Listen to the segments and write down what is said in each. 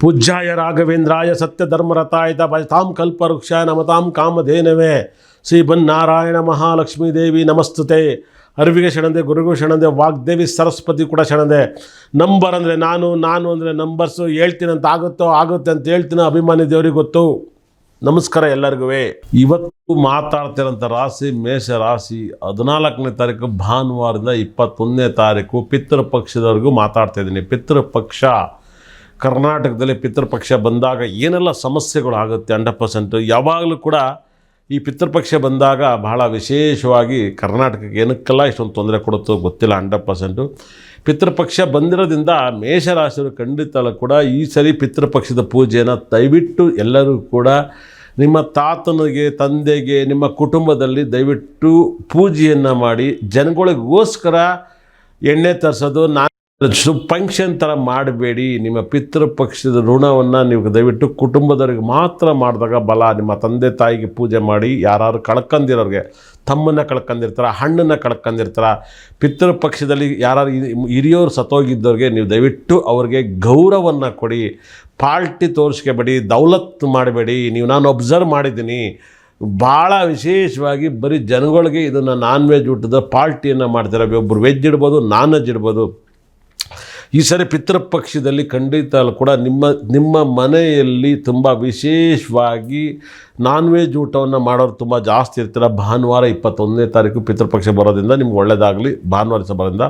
ಪೂಜ್ಯಾಯ ರಾಘವೇಂದ್ರಾಯ ಸತ್ಯಧರ್ಮರತಾಯತ ಭಜತಾಂ ಕಲ್ಪವೃಕ್ಷ ನಮತಾಂ ಕಾಮಧೇನವೇ. ಶ್ರೀ ಬನ್ನಾರಾಯಣ ಮಹಾಲಕ್ಷ್ಮೀ ದೇವಿ ನಮಸ್ತುತೆ. ಅರಿವಿಗೆ ಶರಣದೆ, ಗುರುಗೂ ಶರಣದೆ, ವಾಗ್ದೇವಿ ಸರಸ್ವತಿ ಕೂಡ ಶರಣದೆ. ನಂಬರ್ ಅಂದರೆ ನಾನು ನಾನು ಅಂದರೆ ನಂಬರ್ಸು ಹೇಳ್ತೀನಿ ಅಂತ ಆಗುತ್ತೋ ಆಗುತ್ತೆ ಅಂತ ಹೇಳ್ತೀನಿ ಅಭಿಮಾನಿ ದೇವ್ರಿಗೆ ಗೊತ್ತು. ನಮಸ್ಕಾರ ಎಲ್ಲರಿಗೂ ಇವತ್ತು ಮಾತಾಡ್ತಿರೋಂಥ ರಾಶಿ, ಮೇಷ ರಾಶಿ ಹದಿನಾಲ್ಕನೇ ತಾರೀಕು, ಭಾನುವಾರದಿಂದ ಇಪ್ಪತ್ತೊಂದನೇ ತಾರೀಕು, ಪಿತೃಪಕ್ಷದವರೆಗೂ ಮಾತಾಡ್ತಾ ಇದ್ದೀನಿ. ಪಿತೃಪಕ್ಷ ಕರ್ನಾಟಕದಲ್ಲಿ ಪಿತೃಪಕ್ಷ ಬಂದಾಗ ಏನೆಲ್ಲ ಸಮಸ್ಯೆಗಳು ಆಗುತ್ತೆ ಹಂಡ್ರೆಡ್ ಪರ್ಸೆಂಟು? ಯಾವಾಗಲೂ ಕೂಡ ಈ ಪಿತೃಪಕ್ಷ ಬಂದಾಗ ಬಹಳ ವಿಶೇಷವಾಗಿ ಕರ್ನಾಟಕಕ್ಕೆ ಏನಕ್ಕೆಲ್ಲ ಇಷ್ಟೊಂದು ತೊಂದರೆ ಕೊಡುತ್ತೋ ಗೊತ್ತಿಲ್ಲ ಹಂಡ್ರೆಡ್ ಪರ್ಸೆಂಟು. ಪಿತೃಪಕ್ಷ ಬಂದಿರೋದ್ರಿಂದ ಮೇಷರಾಶಿಯವರು ಖಂಡಿತ ಕೂಡ ಈ ಸರಿ ಪಿತೃಪಕ್ಷದ ಪೂಜೆಯನ್ನು ದಯವಿಟ್ಟು ಎಲ್ಲರೂ ಕೂಡ ನಿಮ್ಮ ತಾತನಿಗೆ, ತಂದೆಗೆ, ನಿಮ್ಮ ಕುಟುಂಬದಲ್ಲಿ ದಯವಿಟ್ಟು ಪೂಜೆಯನ್ನು ಮಾಡಿ ಜನಗಳಿಗೋಸ್ಕರ ಎಣ್ಣೆ ತರಿಸೋದು, ನಾನು ಫಂಕ್ಷನ್ ಥರ ಮಾಡಬೇಡಿ. ನಿಮ್ಮ ಪಿತೃಪಕ್ಷದ ಋಣವನ್ನು ನೀವು ದಯವಿಟ್ಟು ಕುಟುಂಬದವ್ರಿಗೆ ಮಾತ್ರ ಮಾಡಿದಾಗ ಬಲ. ನಿಮ್ಮ ತಂದೆ ತಾಯಿಗೆ ಪೂಜೆ ಮಾಡಿ ಯಾರು ಕಳ್ಕೊಂಡಿರೋರಿಗೆ ತಮ್ಮನ್ನ ಕಳ್ಕೊಂಡಿರ್ತಾರ ಹಣ್ಣನ್ನು ಕಳ್ಕೊಂಡಿರ್ತಾರ ಪಿತೃಪಕ್ಷದಲ್ಲಿ ಯಾರು ಹಿರಿಯೋರು ಸತ್ತೋಗಿದ್ದವ್ರಿಗೆ ನೀವು ದಯವಿಟ್ಟು ಅವ್ರಿಗೆ ಗೌರವವನ್ನು ಕೊಡಿ. ಪಾಲ್ಟಿ ತೋರಿಸ್ಕೋಬೇಡಿ, ದೌಲತ್ ಮಾಡಬೇಡಿ. ನೀವು ನಾನು ಒಬ್ಸರ್ವ್ ಮಾಡಿದ್ದೀನಿ. ಭಾಳ ವಿಶೇಷವಾಗಿ ಬರೀ ಜನಗಳಿಗೆ ಇದನ್ನು ನಾನ್ ವೆಜ್ ಊಟದ ಪಾಲ್ಟಿಯನ್ನು ಮಾಡ್ತಾರೆ ಒಬ್ಬರು ವೆಜ್ ಇಡ್ಬೋದು, ನಾನ್ ವೆಜ್ ಇಡ್ಬೋದು. ಈ ಸರಿ ಪಿತೃಪಕ್ಷದಲ್ಲಿ ಖಂಡಿತ ಕೂಡ ನಿಮ್ಮ ನಿಮ್ಮ ಮನೆಯಲ್ಲಿ ತುಂಬ ವಿಶೇಷವಾಗಿ ನಾನ್ ವೆಜ್ ಊಟವನ್ನು ಮಾಡೋರು ತುಂಬ ಜಾಸ್ತಿ ಇರ್ತೀರ. ಭಾನುವಾರ ಇಪ್ಪತ್ತೊಂದನೇ ತಾರೀಕು ಪಿತೃಪಕ್ಷ ಬರೋದ್ರಿಂದ ನಿಮ್ಗೆ ಒಳ್ಳೆಯದಾಗಲಿ ಭಾನುವಾರ ಸಹ ಬರೋದ್ರಿಂದ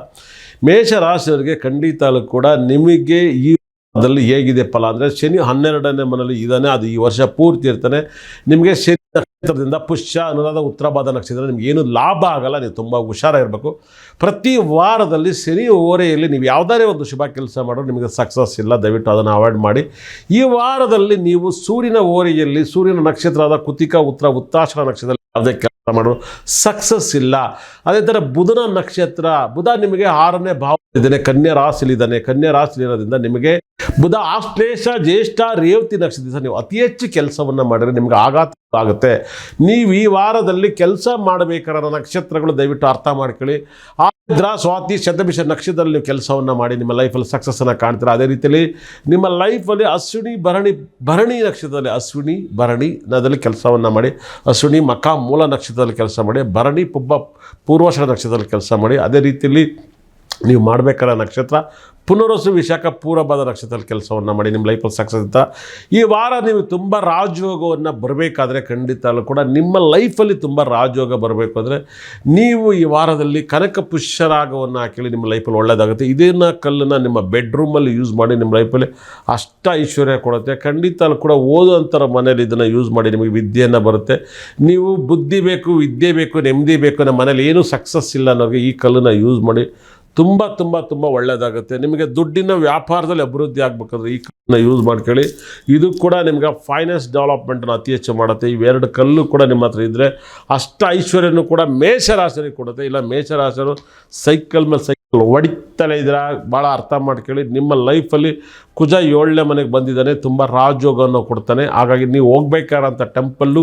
ಮೇಷರಾಶಿಯವರಿಗೆ ಖಂಡಿತ ಕೂಡ ನಿಮಗೆ ಈ ಅದರಲ್ಲಿ ಹೇಗಿದೆ ಫಲ ಅಂದರೆ ಶನಿ ಹನ್ನೆರಡನೇ ಮನೇಲಿ ಇದ್ದಾನೆ. ಅದು ಈ ವರ್ಷ ಪೂರ್ತಿ ಇರ್ತಾನೆ. ನಿಮಗೆ ಶನಿ ನಕ್ಷತ್ರದಿಂದ ಪುಷ್ಯ ಅನುರಾಧ ಉತ್ತರಾಭಾದ ನಕ್ಷತ್ರ ನಿಮ್ಗೆ ಏನು ಲಾಭ ಆಗಲ್ಲ, ನೀವು ತುಂಬ ಹುಷಾರಾಗಿರಬೇಕು. ಪ್ರತಿ ವಾರದಲ್ಲಿ ಶನಿ ಓರೆಯಲ್ಲಿ ನೀವು ಯಾವುದಾರೇ ಒಂದು ಶುಭ ಕೆಲಸ ಮಾಡೋರು ನಿಮಗೆ ಸಕ್ಸಸ್ ಇಲ್ಲ. ದಯವಿಟ್ಟು ಅದನ್ನು ಅವಾಯ್ಡ್ ಮಾಡಿ. ಈ ವಾರದಲ್ಲಿ ನೀವು ಸೂರ್ಯನ ಓರೆಯಲ್ಲಿ, ಸೂರ್ಯನ ನಕ್ಷತ್ರವಾದ ಕುತಿಕ, ಉತ್ತರ, ಉತ್ತಾಶನ ನಕ್ಷತ್ರದಲ್ಲಿ ಯಾವುದೇ ಮಾಡೋದು ಸಕ್ಸಸ್ ಇಲ್ಲ. ಅದೇ ಥರ ಬುಧನ ನಕ್ಷತ್ರ, ಬುಧ ನಿಮಗೆ ಆರನೇ ಭಾವ ಇದ್ದಾನೆ ಕನ್ಯಾ ರಾಶಿಲಿದ್ದಾನೆ ಕನ್ಯಾ ರಾಶಿಲಿರೋದ್ರಿಂದ ನಿಮಗೆ ಬುಧ ಆಶ್ಲೇಷ, ಜ್ಯೇಷ್ಠ, ರೇವತಿ ನಕ್ಷತ್ರ ನೀವು ಅತಿ ಹೆಚ್ಚು ಕೆಲಸವನ್ನು ಮಾಡಿದ್ರೆ ನಿಮಗೆ ಆಘಾತ ಆಗುತ್ತೆ. ನೀವು ಈ ವಾರದಲ್ಲಿ ಕೆಲಸ ಮಾಡಬೇಕಾದ ನಕ್ಷತ್ರಗಳು ದಯವಿಟ್ಟು ಅರ್ಥ ಮಾಡ್ಕೊಳ್ಳಿ. ಆದ್ರ ಸ್ವಾತಿ, ಶತಭಿಷ ನಕ್ಷತ್ರದಲ್ಲಿ ನೀವು ಕೆಲಸವನ್ನು ಮಾಡಿ ನಿಮ್ಮ ಲೈಫಲ್ಲಿ ಸಕ್ಸಸ್ಸನ್ನು ಕಾಣ್ತೀರಾ? ಅದೇ ರೀತಿಯಲ್ಲಿ ನಿಮ್ಮ ಲೈಫಲ್ಲಿ ಅಶ್ವಿನಿ, ಭರಣಿ ಭರಣಿ ನಕ್ಷತ್ರದಲ್ಲಿ ಅಶ್ವಿನಿ, ಭರಣಿ ನದಲ್ಲಿ ಕೆಲಸವನ್ನು ಮಾಡಿ. ಅಶ್ವಿನಿ, ಮಕ, ಮೂಲ ನಕ್ಷತ್ರದಲ್ಲಿ ಕೆಲಸ ಮಾಡಿ ಭರಣಿ ಪುಬ್ಬ ಪೂರ್ವಾಷಾಢ ನಕ್ಷತ್ರದಲ್ಲಿ ಕೆಲಸ ಮಾಡಿ ಅದೇ ರೀತಿಯಲ್ಲಿ ನೀವು ಮಾಡಬೇಕಾದ ನಕ್ಷತ್ರ ಪುನರ್ವಸು ವಿಶಾಖ ಪೂರ್ವಭಾದ ನಕ್ಷತ್ರದಲ್ಲಿ ಕೆಲಸವನ್ನು ಮಾಡಿ, ನಿಮ್ಮ ಲೈಫಲ್ಲಿ ಸಕ್ಸಸ್ ಅಂತ ಈ ವಾರ ನೀವು ತುಂಬ ರಾಜಯೋಗವನ್ನು ಬರಬೇಕಾದ್ರೆ ಖಂಡಿತ ಕೂಡ ನಿಮ್ಮ ಲೈಫಲ್ಲಿ ತುಂಬ ರಾಜಯೋಗ ಬರಬೇಕು ಅಂದರೆ ನೀವು ಈ ವಾರದಲ್ಲಿ ಕನಕ ಪುಷ್ಯರಾಗವನ್ನು ಹಾಕಿ ನಿಮ್ಮ ಲೈಫಲ್ಲಿ ಒಳ್ಳೆಯದಾಗುತ್ತೆ ಇದನ್ನ ಕಲ್ಲನ್ನು ನಿಮ್ಮ ಬೆಡ್ರೂಮಲ್ಲಿ ಯೂಸ್ ಮಾಡಿ ನಿಮ್ಮ ಲೈಫಲ್ಲಿ ಅಷ್ಟ ಐಶ್ವರ್ಯ ಕೊಡುತ್ತೆ. ಖಂಡಿತ ಕೂಡ ಓದುವಂಥರ ಮನೇಲಿ ಇದನ್ನು ಯೂಸ್ ಮಾಡಿ ನಿಮಗೆ ವಿದ್ಯೆಯನ್ನು ಬರುತ್ತೆ. ನೀವು ಬುದ್ಧಿ ಬೇಕು, ವಿದ್ಯೆ ಬೇಕು, ನೆಮ್ಮದಿ ಬೇಕು, ನಮ್ಮ ಮನೇಲಿ ಏನೂ ಸಕ್ಸಸ್ ಇಲ್ಲ ಅನ್ನೋರಿಗೆ ಈ ಕಲ್ಲನ್ನು ಯೂಸ್ ಮಾಡಿ ತುಂಬ ತುಂಬ ತುಂಬ ಒಳ್ಳೆಯದಾಗುತ್ತೆ ನಿಮಗೆ ದುಡ್ಡಿನ ವ್ಯಾಪಾರದಲ್ಲಿ ಅಭಿವೃದ್ಧಿ ಆಗಬೇಕಾದ್ರೆ ಈ ಕಲ್ಲನ್ನು ಯೂಸ್ ಮಾಡ್ಕೊಳ್ಳಿ. ಇದು ಕೂಡ ನಿಮಗೆ ಫೈನಾನ್ಸ್ ಡೆವಲಪ್ಮೆಂಟನ್ನು ಅತಿ ಹೆಚ್ಚು ಮಾಡುತ್ತೆ. ಇವೆರಡು ಕಲ್ಲು ಕೂಡ ನಿಮ್ಮ ಹತ್ರ ಇದ್ದರೆ ಅಷ್ಟು ಐಶ್ವರ್ಯನೂ ಕೂಡ ಮೇಷರಾಶನಿಗೆ ಕೊಡುತ್ತೆ. ಇಲ್ಲ ಮೇಷರಾಶಿಯರು ಸೈಕಲ್ ಮೇಲೆ ಸೈಕಲ್ ಹೊಡಿತಲೇ ಇದ್ದೀರಾ? ಭಾಳ ಅರ್ಥ ಮಾಡ್ಕೊಳ್ಳಿ. ನಿಮ್ಮ ಲೈಫಲ್ಲಿ ಕುಜ ಏಳನೇ ಮನೆಗೆ ಬಂದಿದ್ದಾನೆ. ತುಂಬ ರಾಜಯೋಗವನ್ನು ಕೊಡ್ತಾನೆ. ಹಾಗಾಗಿ ನೀವು ಹೋಗ್ಬೇಕಾದಂಥ ಟೆಂಪಲ್ಲು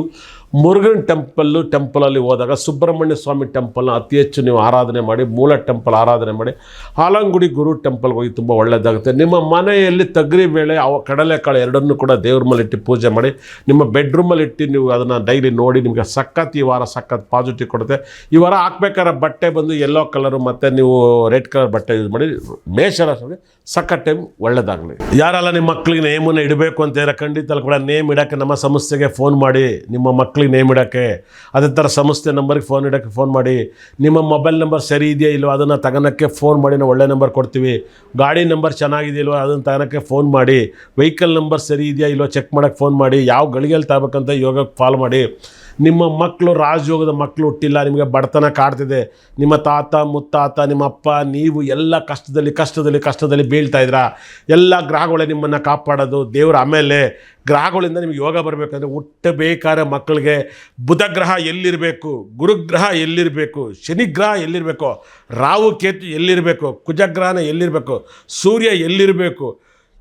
ಮುರುಗನ್ ಟೆಂಪಲ್ಲು, ಟೆಂಪಲಲ್ಲಿ ಹೋದಾಗ ಸುಬ್ರಹ್ಮಣ್ಯ ಸ್ವಾಮಿ ಟೆಂಪಲ್ನ ಅತಿ ಹೆಚ್ಚು ನೀವು ಆರಾಧನೆ ಮಾಡಿ, ಮೂಲ ಟೆಂಪಲ್ ಆರಾಧನೆ ಮಾಡಿ, ಹಾಲಂಗುಡಿ ಗುರು ಟೆಂಪಲ್ಗೆ ಹೋಗಿ ತುಂಬ ಒಳ್ಳೆಯದಾಗುತ್ತೆ ನಿಮ್ಮ ಮನೆಯಲ್ಲಿ ತಗ್ರಿ ಬೇಳೆ ಅವ ಕಡಲೆಕಾಳು ಎರಡನ್ನೂ ಕೂಡ ದೇವ್ರ ಮೇಲೆ ಪೂಜೆ ಮಾಡಿ, ನಿಮ್ಮ ಬೆಡ್ರೂಮಲ್ಲಿ ಇಟ್ಟು ನೀವು ಅದನ್ನು ಡೈಲಿ ನೋಡಿ ನಿಮಗೆ ಸಖತ್ ಈ ವಾರ ಸಖತ್ ಪಾಸಿಟಿವ್ ಕೊಡುತ್ತೆ. ಈ ವಾರ ಹಾಕ್ಬೇಕಾದ್ರೆ ಬಟ್ಟೆ ಬಂದು ಯೆಲ್ಲೋ ಕಲರು ಮತ್ತು ನೀವು ರೆಡ್ ಕಲರ್ ಬಟ್ಟೆ ಯೂಸ್ ಮಾಡಿ ಮೇಷರಾಶಿಗೆ ಸಖತ್ ಟೈಮ್ ಒಳ್ಳೆಯದಾಗಲಿ ಯಾರೆಲ್ಲ ನಿಮ್ಮ ಮಕ್ಕಳಿಗೆ ನೇಮನ್ನು ಇಡಬೇಕು ಅಂತ ಹೇಳಿ ಖಂಡಿತ ಕೂಡ ನೇಮ್ ಇಡೋಕ್ಕೆ ನಮ್ಮ ಸಂಸ್ಥೆಗೆ ಫೋನ್ ಮಾಡಿ, ನಿಮ್ಮ ಮಕ್ಕಳಿಗೆ ನೇಮ್ ಇಡೋಕ್ಕೆ, ಅದೇ ಥರ ಸಂಸ್ಥೆ ನಂಬರ್ಗೆ ಫೋನ್ ಇಡೋಕ್ಕೆ ಫೋನ್ ಮಾಡಿ, ನಿಮ್ಮ ಮೊಬೈಲ್ ನಂಬರ್ ಸರಿ ಇದೆಯಾ ಇಲ್ವೋ, ಅದನ್ನು ತಗೋಳಕ್ಕೆ ಫೋನ್ ಮಾಡಿ, ನಾವು ಒಳ್ಳೆ ನಂಬರ್ ಕೊಡ್ತೀವಿ. ಗಾಡಿ ನಂಬರ್ ಚೆನ್ನಾಗಿದೆಯಲ್ವ ಅದನ್ನು ತಗೋಣಕ್ಕೆ ಫೋನ್ ಮಾಡಿ ವೆಹಿಕಲ್ ನಂಬರ್ ಸರಿ ಇದೆಯಾ ಇಲ್ವೋ ಚೆಕ್ ಮಾಡೋಕ್ಕೆ ಫೋನ್ ಮಾಡಿ, ಯಾವ ಗಳಿಗೆಯಲ್ಲಿ ತಗೋಬೇಕಂತ ಯೋಗಕ್ಕೆ ಫಾಲೋ ಮಾಡಿ. ನಿಮ್ಮ ಮಕ್ಕಳು ರಾಜಯೋಗದ ಮಕ್ಕಳು ಹುಟ್ಟಿಲ್ಲ, ನಿಮಗೆ ಬಡತನ ಕಾಡ್ತಿದೆ. ನಿಮ್ಮ ತಾತ, ಮುತ್ತಾತ, ನಿಮ್ಮ ಅಪ್ಪ, ನೀವು ಎಲ್ಲ ಕಷ್ಟದಲ್ಲಿ ಕಷ್ಟದಲ್ಲಿ ಕಷ್ಟದಲ್ಲಿ ಬೀಳ್ತಾ ಇದ್ದೀರಾ? ಎಲ್ಲ ಗ್ರಹಗಳೇ ನಿಮ್ಮನ್ನು ಕಾಪಾಡೋದು. ದೇವ್ರ ಆಮೇಲೆ ಗ್ರಹಗಳಿಂದ ನಿಮಗೆ ಯೋಗ ಬರಬೇಕಂದ್ರೆ ಹುಟ್ಟಬೇಕಾದ್ರೆ ಮಕ್ಕಳಿಗೆ ಬುಧ ಗ್ರಹ ಎಲ್ಲಿರಬೇಕು, ಗುರುಗ್ರಹ ಎಲ್ಲಿರಬೇಕು, ಶನಿಗ್ರಹ ಎಲ್ಲಿರಬೇಕು, ರಾಹು ಕೇತು ಎಲ್ಲಿರಬೇಕು, ಕುಜಗ್ರಹನ ಎಲ್ಲಿರಬೇಕು, ಸೂರ್ಯ ಎಲ್ಲಿರಬೇಕು